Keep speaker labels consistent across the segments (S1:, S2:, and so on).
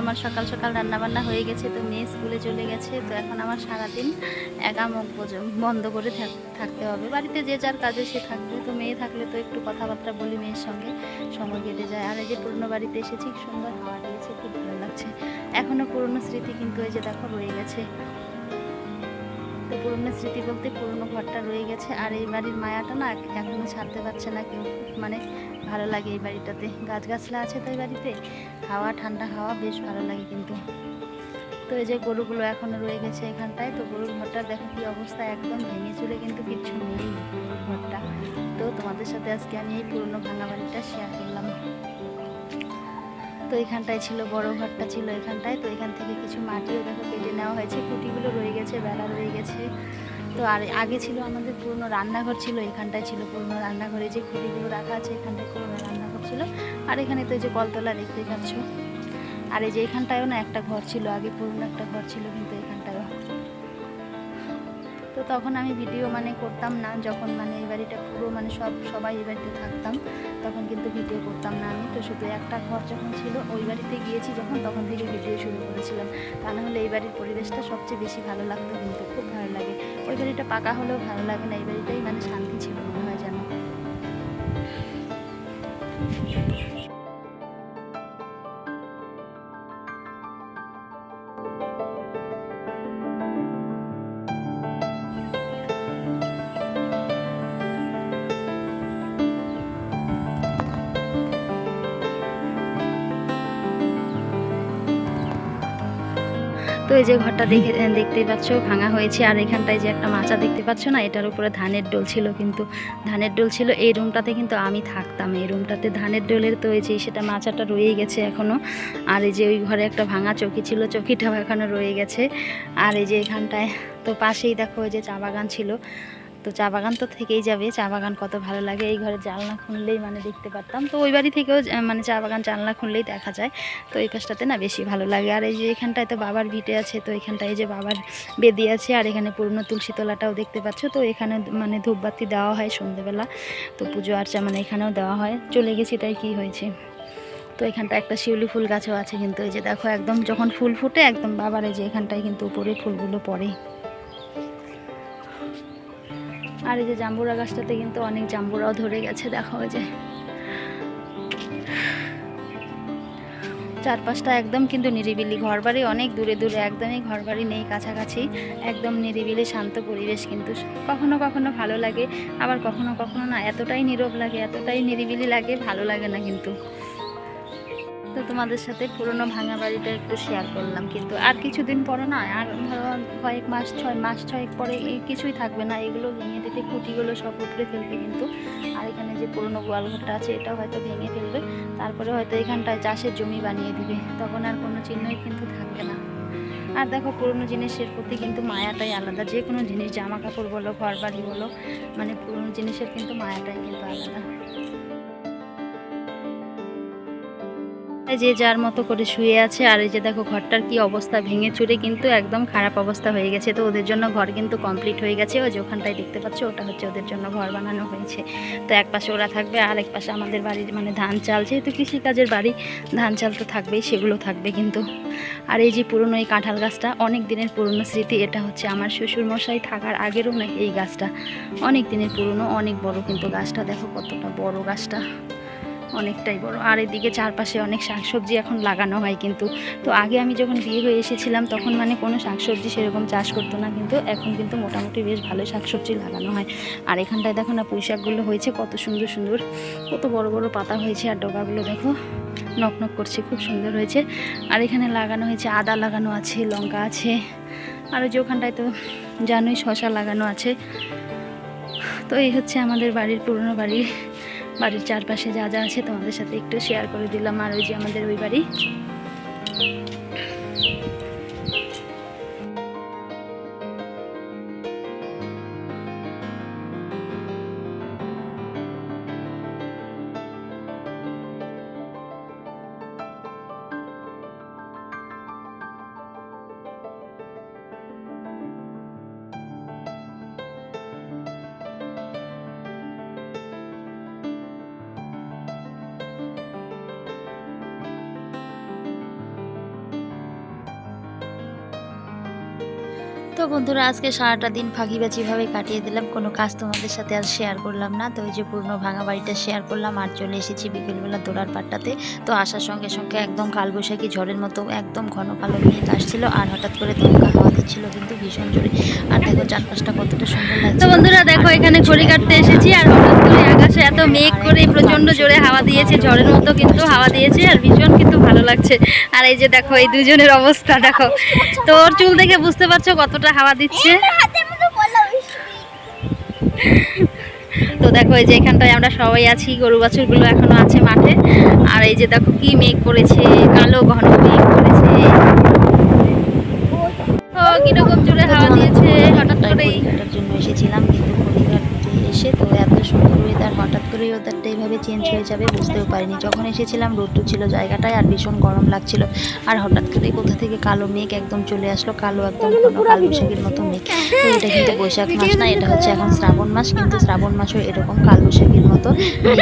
S1: আমার সকাল সকাল রান্নাবান্না হয়ে গেছে, তো মেয়ে স্কুলে চলে গেছে, তো এখন আমার সারাদিন একা মুখ বন্ধ করে থাক- থাকতে হবে। বাড়িতে যে যার কাজে সে থাকবে, তো মেয়ে থাকলে তো একটু কথাবার্তা বলি মেয়ের সঙ্গে, সময় কেটে যায়। আর এই যে পুরনো বাড়িতে এসেছি সুন্দর হাওয়া দিয়েছে, খুব ভালো লাগছে। এখনও পুরনো স্মৃতি কিন্তু এই যে দেখো রয়ে গেছে। তো পুরনো স্মৃতি বলতে পুরনো ঘরটা রয়ে গেছে। আর এই বাড়ির মায়াটা না এক- এখনও ছাড়তে পারছে না কেউ। মানে ভালো লাগে এই বাড়িটাতে। গাছগাছলা আছে তো এই বাড়িতে। হাওয়া, ঠান্ডা হাওয়া বেশ ভালো লাগে কিন্তু। তো এই যে গরুগুলো এখনও রয়ে গেছে এখানটায়। তো গরুর ঘরটা দেখো কি অবস্থা, একদম ভেঙে চুরে কিন্তু কিচ্ছু নেই গরুর ঘরটা। তো তোমাদের সাথে আজকে আমি এই পুরনো ভাঙা বাড়িটা শেয়ার করলাম। তো এখানটায় ছিল, বড় ঘরটা ছিল এখানটায়। তো এখান থেকে কিছু মাটিও দেখো কেটে নেওয়া হয়েছে। কুটিগুলো রয়ে গেছে বেলা রয়ে গেছে। তো আর আগে ছিল আমাদের পুরনো রান্নাঘর ছিল, এখানটায় ছিল পুরনো রান্নাঘরে যে খুঁটিগুলো রাখা আছে, এখানটায় পুরনো রান্নাঘর ছিল। আর এখানে তো যে কলতলা দেখতে পাচ্ছ। আর এই যে এখানটায়ও না একটা ঘর ছিল, আগে পুরনো একটা ঘর ছিল কিন্তু তো তখন আমি ভিডিও মানে করতাম না। যখন মানে এই বাড়িটা পুরো মানে সব সবাই এই বাড়িতে থাকতাম, তখন কিন্তু ভিডিও করতাম না আমি। তো শুধু একটা ঘর যখন ছিল, ওই বাড়িতে গিয়েছি যখন, তখন থেকে ভিডিও শুরু করেছিলাম। তা না হলে এই বাড়ির পরিবেশটা সবচেয়ে বেশি ভালো লাগতো কিন্তু, খুব ভালো লাগে। ওই বাড়িটা পাকা হলেও ভালো লাগে না, এই বাড়িটাই মানে শান্তি ছিল মনে হয় যেন। তো এই যে ঘরটা দেখে, দেখতেই পাচ্ছ, ভাঙা হয়েছে। আর এখানটায় যে একটা মাচা দেখতে পাচ্ছ না, এটার উপরে ধানের ডোল ছিল কিন্তু, ধানের ডোল ছিল এই রুমটাতে কিন্তু আমি থাকতাম। এই রুমটাতে ধানের ডোলের তো এই যে সেটা মাচাটা রয়েই গেছে এখনও আর এই যে ওই ঘরে একটা ভাঙা চকি ছিল চৌকিটাও এখনও রয়ে গেছে। আর এই যে এখানটায়, তো পাশেই দেখো ওই যে চা বাগান ছিল। তো চা বাগান তো থেকেই যাবে, চা বাগান কত ভালো লাগে, এই ঘরে জানলা খুললেই মানে দেখতে পারতাম। তো ওই বাড়ি থেকেও মানে চা বাগান জানলা খুললেই দেখা যায়। তো এই পাশটাতে না বেশি ভালো লাগে। আর এই যে এখানটায় তো বাবার ভিটে আছে, তো এখানটায় যে বাবার বেদি আছে, আর এখানে পুরনো তুলসী তলাটাও দেখতে পাচ্ছ। তো এখানে মানে ধূপবাতি দেওয়া হয় সন্ধেবেলা। তো পুজো আর্চা মানে এখানেও দেওয়া হয়। চলে গেছি তাই কি হয়েছে? তো এখানটা একটা শিউলি ফুল গাছও আছে কিন্তু এই যে দেখো, একদম যখন ফুল ফুটে, একদম বাবার এই যে এখানটায় কিন্তু উপরে ফুলগুলো পড়ে। আর এই যে জাম্বুরা গাছটাতে কিন্তু অনেক জাম্বুরাও ধরে গেছে, দেখো যে। চারপাশটা একদম কিন্তু নিরিবিলি, ঘরবাড়ি অনেক দূরে দূরে, একদমই ঘরবাড়ি নেই, কাছাকাছি, একদম নিরিবিলি, শান্ত পরিবেশ কিন্তু। কখনো কখনো ভালো লাগে, আবার কখনো কখনো না, এতটাই নীরব লাগে, এতটাই নিরিবিলি লাগে, ভালো লাগে না কিন্তু। তো তোমাদের সাথে পুরনো ভাঙা বাড়িটা একটু শেয়ার করলাম কিন্তু। আর কিছুদিন পরে না, আর ধরো কয়েক মাস, ছয় মাস, ছয়েক পরে কিছুই থাকবে না, এগুলো ভেঙে দিতে খুঁটিগুলো সব উপরে ফেলবে কিন্তু। আর এখানে যে পুরনো গোয়ালঘরটা আছে, এটাও হয়তো ভেঙে ফেলবে। তারপরে হয়তো এখানটায় চাষের জমি বানিয়ে দিবে। তখন আর কোনো চিহ্নই কিন্তু থাকবে না। আর দেখো, পুরনো জিনিসের প্রতি কিন্তু মায়াটাই আলাদা। যে কোনো জিনিস, জামা কাপড় বলো ঘর বাড়ি বলো মানে পুরনো জিনিসের কিন্তু মায়াটাই কিন্তু আলাদা। যে যার মতো করে শুয়ে আছে, আর এই যে দেখো ঘরটার কি অবস্থা ভেঙে চুরে কিন্তু একদম খারাপ অবস্থা হয়ে গেছে। তো ওদের জন্য ঘর কিন্তু কমপ্লিট হয়ে গেছে। ওই যে ওখানটায় দেখতে পাচ্ছ, ওটা হচ্ছে ওদের জন্য ঘর বানানো হয়েছে। তো এক পাশে ওরা থাকবে, আর এক পাশে আমাদের বাড়ির মানে ধান চাল, যেহেতু কৃষিকাজের বাড়ি, ধান চাল তো থাকবেই, সেগুলো থাকবে কিন্তু। আর এই যে পুরনো এই কাঁঠাল গাছটা, অনেক দিনের পুরনো স্মৃতি, এটা হচ্ছে আমার শ্বশুর মশাই থাকার আগেরও নাকি এই গাছটা। অনেক দিনের পুরনো, অনেক বড় কিন্তু গাছটা, দেখো কতটা বড় গাছটা। অনেকটাই বড়। আর এদিকে চারপাশে অনেক শাকসবজি এখন লাগানো হয় কিন্তু। তো আগে আমি যখন বিয়ে হয়ে এসেছিলাম তখন মানে কোনো শাকসবজি সেরকম চাষ করতো না কিন্তু এখন কিন্তু মোটামুটি বেশ ভালো শাকসবজি লাগানো হয়। আর এখানটায় দেখো না পুঁই শাকগুলো হয়েছে কত সুন্দর সুন্দর। কত বড় বড় পাতা হয়েছে আর ডগাগুলো দেখো নক নক করছে, খুব সুন্দর হয়েছে। আর এখানে লাগানো হয়েছে আদা লাগানো আছে, লঙ্কা আছে। আর যে ওখানটায় তো জানোই শশা লাগানো আছে। তো এই হচ্ছে আমাদের বাড়ির পুরনো বাড়ির বাড়ির চারপাশে যা যা আছে তোমাদের সাথে একটু শেয়ার করে দিলাম আর ওই যে আমাদের ওই বাড়ি।
S2: তো বন্ধুরা, আজকে সারাটা দিন ফাঁকিবাজিভাবে কাটিয়ে দিলাম। কোনো কাজ তোমাদের সাথে আর শেয়ার করলাম না। তো ওই যে পুরনো ভাঙা বাড়িটা শেয়ার করলাম আর চলে এসেছি বিকেলবেলা দোড়ার পাট্টাতে তো আসার সঙ্গে সঙ্গে একদম কালবৈশাখী ঝড়ের মতো একদম ঘন কালো মেঘ আসছিল আর হঠাৎ করে দমকা হাওয়া দিচ্ছিল কিন্তু ভীষণ জোরে। আর দেখো চারপাশটা কতটা সুন্দর
S1: তো বন্ধুরা, দেখো এখানে খড়ি কাটতে এসেছি আর হঠাৎ করে আকাশে এত মেঘ করে প্রচণ্ড জোরে হাওয়া দিয়েছে, ঝড়ের মতো কিন্তু হাওয়া দিয়েছে আর ভীষণ কিন্তু ভালো লাগছে। আর এই যে দেখো, এই দুজনের অবস্থা, দেখো। তো ওর চুল দেখে বুঝতে পারছ কতটা হাওয়া দিচ্ছে। তো দেখো এই যে এখানটায় আমরা সবাই আছি গরু বাছুরগুলো এখনও আছে মাঠে। আর এই যে দেখো কি মেঘ করেছে কালো ঘন মেঘ করেছে। কীরকম জোরে হাওয়া দিয়েছে হঠাৎ করেই।
S2: জন্য এসেছিলাম কিন্তু পরীক্ষাতে এসে তো এত সুন্দর ওয়েদার হঠাৎ করে ওয়েদারটা এইভাবে চেঞ্জ হয়ে যাবে, বুঝতেও পারিনি। যখন এসেছিলাম রোদ্দুর ছিল জায়গাটায় আর ভীষণ গরম লাগছিল। আর হঠাৎ করে কোথা থেকে কালো মেঘ একদম চলে আসলো, কালো একদম ঘন কাল বৈশাখীর মতো মেঘ। এটা কিন্তু বৈশাখ মাস না, এটা হচ্ছে এখন শ্রাবণ মাস, কিন্তু শ্রাবণ মাসও এরকম কাল বৈশাখীর মতো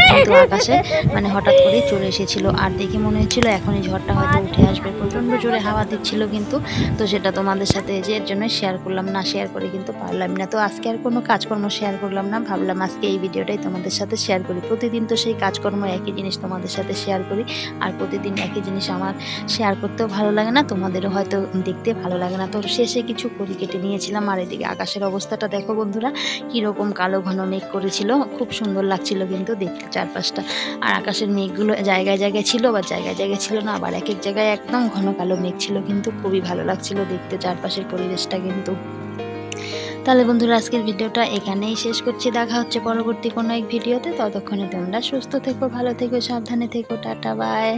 S2: কিন্তু আকাশে মানে হঠাৎ করেই চলে এসেছিল। আর দেখে মনে হচ্ছিল এখনই ঝড়টা হয়তো উঠে আসবে। প্রচণ্ড জোরে হাওয়া দিচ্ছিল কিন্তু, তো সেটা তোমাদের সাথে যে এর জন্য শেয়ার করলাম, না শেয়ার করে কিন্তু পারলাম না। তো আজকে আর কোনো কাজকর্ম শেয়ার করলাম না, ভাবলাম আজকে এই ভিডিওটাই তোমাদের সাথে শেয়ার করি। প্রতিদিন তো সেই কাজকর্ম একই জিনিস তোমাদের সাথে শেয়ার করি, আর প্রতিদিন একই জিনিস আমার শেয়ার করতেও ভালো লাগে না, তোমাদেরও হয়তো দেখতে ভালো লাগে না। তো শেষে কিছু করি কেটে নিয়েছিলাম, আর এদিকে আকাশের অবস্থাটা দেখো বন্ধুরা, কীরকম কালো ঘন মেঘ করেছিল, খুব সুন্দর লাগছিল কিন্তু দেখতে চারপাশটা। আর আকাশের মেঘগুলো জায়গায় জায়গায় ছিল বা জায়গায় জায়গায় ছিল না, আবার এক এক জায়গায় একদম ঘন কালো মেঘ ছিল, কিন্তু খুবই ভালো লাগছিল দেখতে, চারপাশের পরিবেশটা কিন্তু। তাহলে বন্ধুরা, আজকের ভিডিওটা এখানেই শেষ করছি। দেখা হচ্ছে পরবর্তী কোনো এক ভিডিওতে। ততক্ষণে তোমরা সুস্থ থেকো, ভালো থেকো, সাবধানে থেকো। Tata bye